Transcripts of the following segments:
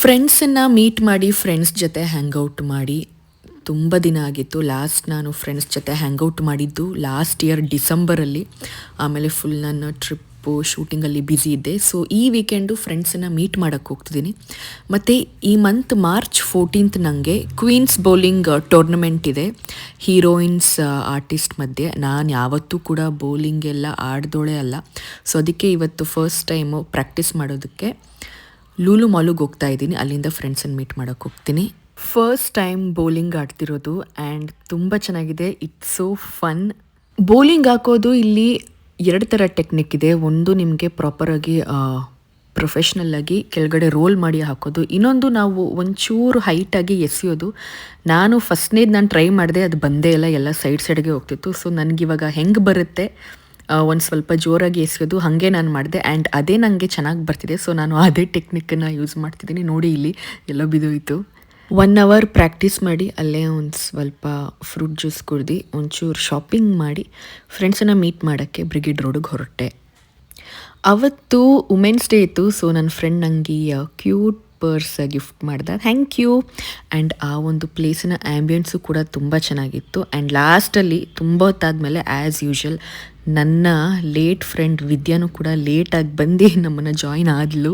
ಫ್ರೆಂಡ್ಸನ್ನು meet ಮಾಡಿ friends ಜೊತೆ ಹ್ಯಾಂಗೌಟ್ ಮಾಡಿ. ತುಂಬ ದಿನ ಆಗಿತ್ತು. ಲಾಸ್ಟ್ ನಾನು ಫ್ರೆಂಡ್ಸ್ ಜೊತೆ ಹ್ಯಾಂಗೌಟ್ ಮಾಡಿದ್ದು ಲಾಸ್ಟ್ ಇಯರ್ ಡಿಸೆಂಬರಲ್ಲಿ. ಆಮೇಲೆ ಫುಲ್ ನನ್ನ ಟ್ರಿಪ್ಪು ಶೂಟಿಂಗಲ್ಲಿ ಬ್ಯುಸಿ ಇದ್ದೆ. ಸೊ ಈ ವೀಕೆಂಡು ಫ್ರೆಂಡ್ಸನ್ನು ಮೀಟ್ ಮಾಡೋಕ್ಕೆ ಹೋಗ್ತಿದ್ದೀನಿ. ಮತ್ತು ಈ ಮಂತ್ ಮಾರ್ಚ್ ಫೋರ್ಟೀನ್ತ್ ನನಗೆ ಕ್ವೀನ್ಸ್ ಬೌಲಿಂಗ್ ಟೂರ್ನಮೆಂಟ್ ಇದೆ. ಹೀರೋಯಿನ್ಸ್ ಆರ್ಟಿಸ್ಟ್ ಮಧ್ಯೆ. ನಾನು ಯಾವತ್ತೂ ಕೂಡ ಬೌಲಿಂಗ್ ಎಲ್ಲ ಆಡ್ದೋಳೆ ಅಲ್ಲ. ಸೊ ಅದಕ್ಕೆ ಇವತ್ತು ಫಸ್ಟ್ ಟೈಮು ಪ್ರಾಕ್ಟೀಸ್ ಮಾಡೋದಕ್ಕೆ ಲೂಲು ಮಾಲುಗೆ ಹೋಗ್ತಾ ಇದ್ದೀನಿ. ಅಲ್ಲಿಂದ ಫ್ರೆಂಡ್ಸನ್ನು ಮೀಟ್ ಮಾಡೋಕ್ಕೆ ಹೋಗ್ತೀನಿ. ಫಸ್ಟ್ ಟೈಮ್ ಬೌಲಿಂಗ್ ಆಡ್ತಿರೋದು ಆ್ಯಂಡ್ ತುಂಬ ಚೆನ್ನಾಗಿದೆ. ಇಟ್ಸ್ ಸೋ ಫನ್ ಬೌಲಿಂಗ್ ಹಾಕೋದು ಇಲ್ಲಿ ಎರಡು ಥರ ಟೆಕ್ನಿಕ್ ಇದೆ. ಒಂದು ನಿಮಗೆ ಪ್ರಾಪರಾಗಿ ಪ್ರೊಫೆಷ್ನಲ್ಲಾಗಿ ಕೆಳಗಡೆ ರೋಲ್ ಮಾಡಿ ಹಾಕೋದು. ಇನ್ನೊಂದು ನಾವು ಒಂಚೂರು ಹೈಟಾಗಿ ಎಸೆಯೋದು. ನಾನು ಫಸ್ಟ್ನೇದು ನಾನು ಟ್ರೈ ಮಾಡಿದೆ, ಅದು ಬಂದೇ ಇಲ್ಲ. ಎಲ್ಲ ಸೈಡ್ ಸೈಡ್ಗೆ ಹೋಗ್ತಿತ್ತು. ಸೊ ನನಗಿವಾಗ ಹೆಂಗೆ ಬರುತ್ತೆ? ಒಂದು ಸ್ವಲ್ಪ ಜೋರಾಗಿ ಎಸೆಯೋದು ಹಾಗೆ ನಾನು ಮಾಡಿದೆ ಆ್ಯಂಡ್ ಅದೇ ನನಗೆ ಚೆನ್ನಾಗಿ ಬರ್ತಿದೆ. ಸೊ ನಾನು ಅದೇ ಟೆಕ್ನಿಕ್ಕನ್ನು ಯೂಸ್ ಮಾಡ್ತಿದ್ದೀನಿ. ನೋಡಿ ಇಲ್ಲಿ ಎಲ್ಲ ಬಿದ್ದೋಯಿತು. ಒನ್ ಅವರ್ ಪ್ರಾಕ್ಟೀಸ್ ಮಾಡಿ ಅಲ್ಲೇ ಒಂದು ಸ್ವಲ್ಪ ಫ್ರೂಟ್ ಜ್ಯೂಸ್ ಕುಡ್ದು ಒಂಚೂರು ಶಾಪಿಂಗ್ ಮಾಡಿ ಫ್ರೆಂಡ್ಸನ್ನು ಮೀಟ್ ಮಾಡೋಕ್ಕೆ ಬ್ರಿಗೇಡ್ ರೋಡಿಗೆ ಹೊರಟೆ. ಅವತ್ತು ವುಮೆನ್ಸ್ ಡೇ ಇತ್ತು. ಸೊ ನನ್ನ ಫ್ರೆಂಡ್ ನನಗೆ ಕ್ಯೂಟ್ ಪರ್ಸ್ ಗಿಫ್ಟ್ ಮಾಡ್ದೆ. ಥ್ಯಾಂಕ್ ಯು ಆ್ಯಂಡ್ ಆ ಒಂದು ಪ್ಲೇಸಿನ ಆ್ಯಂಬಿಯನ್ಸು ಕೂಡ ತುಂಬ ಚೆನ್ನಾಗಿತ್ತು. ಆ್ಯಂಡ್ ಲಾಸ್ಟಲ್ಲಿ ತುಂಬ ಹೊತ್ತಾದಮೇಲೆ ಆ್ಯಸ್ ಯೂಶುವಲ್ ನನ್ನ ಲೇಟ್ ಫ್ರೆಂಡ್ ವಿದ್ಯಾನೂ ಕೂಡ ಲೇಟಾಗಿ ಬಂದು ನಮ್ಮನ್ನು ಜಾಯಿನ್ ಆದಲು.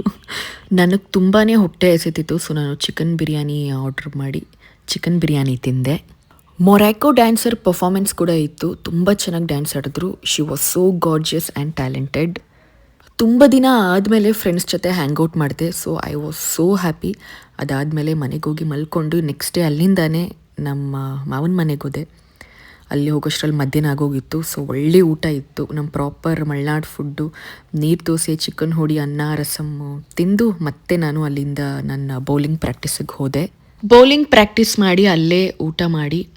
ನನಗೆ ತುಂಬಾ ಹೊಟ್ಟೆ ಎಸೆತಿತ್ತು ಸೊ ನಾನು ಚಿಕನ್ ಬಿರಿಯಾನಿ ಆರ್ಡ್ರ್ ಮಾಡಿ ಚಿಕನ್ ಬಿರಿಯಾನಿ ತಿಂದೆ. ಮೊರ್ಯಾಕೋ ಡ್ಯಾನ್ಸರ್ ಪರ್ಫಾಮೆನ್ಸ್ ಕೂಡ ಇತ್ತು, ತುಂಬ ಚೆನ್ನಾಗಿ ಡ್ಯಾನ್ಸ್ ಆಡಿದ್ರು. She was so gorgeous and talented ತುಂಬ ದಿನ ಆದಮೇಲೆ ಫ್ರೆಂಡ್ಸ್ ಜೊತೆ ಹ್ಯಾಂಗ್ ಔಟ್ ಮಾಡಿದೆ so I was so happy ಅದಾದಮೇಲೆ ಮನೆಗೆ ಹೋಗಿ ಮಲ್ಕೊಂಡು ನೆಕ್ಸ್ಟ್ ಡೇ ಅಲ್ಲಿಂದಾನೇ ನಮ್ಮ ಮಾವನ ಮನೆಗೆ ಹೋದೆ. ಅಲ್ಲಿ ಹೋಗೋಷ್ಟರಲ್ಲಿ ಮಧ್ಯಾಹ್ನ ಆಗೋಗಿತ್ತು. ಸೊ ಒಳ್ಳೆ ಊಟ ಇತ್ತು. ನಮ್ಮ ಪ್ರಾಪರ್ ಮಲೆನಾಡು ಫುಡ್ಡು ನೀರು ದೋಸೆ ಚಿಕನ್ ಹುಡಿ, ಅನ್ನ ರಸಮ್ಮು ತಿಂದು ಮತ್ತೆ ನಾನು ಅಲ್ಲಿಂದ ನನ್ನ ಬೌಲಿಂಗ್ ಪ್ರಾಕ್ಟೀಸಿಗೆ ಹೋದೆ. ಬೌಲಿಂಗ್ ಪ್ರಾಕ್ಟೀಸ್ ಮಾಡಿ ಅಲ್ಲೇ ಊಟ ಮಾಡಿ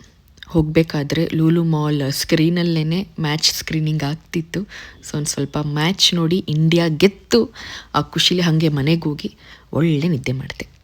ಹೋಗಬೇಕಾದ್ರೆ ಲೂಲು ಮಾಲ್ ಸ್ಕ್ರೀನಲ್ಲೇ ಮ್ಯಾಚ್ ಸ್ಕ್ರೀನಿಂಗ್ ಆಗ್ತಿತ್ತು. ಸೊ ಒಂದು ಸ್ವಲ್ಪ ಮ್ಯಾಚ್ ನೋಡಿ ಇಂಡಿಯಾ ಗೆತ್ತು. ಆ ಖುಷಿಲಿ ಹಾಗೆ ಮನೆಗೆ ಹೋಗಿ ಒಳ್ಳೆ ನಿದ್ದೆ ಮಾಡಿದೆ.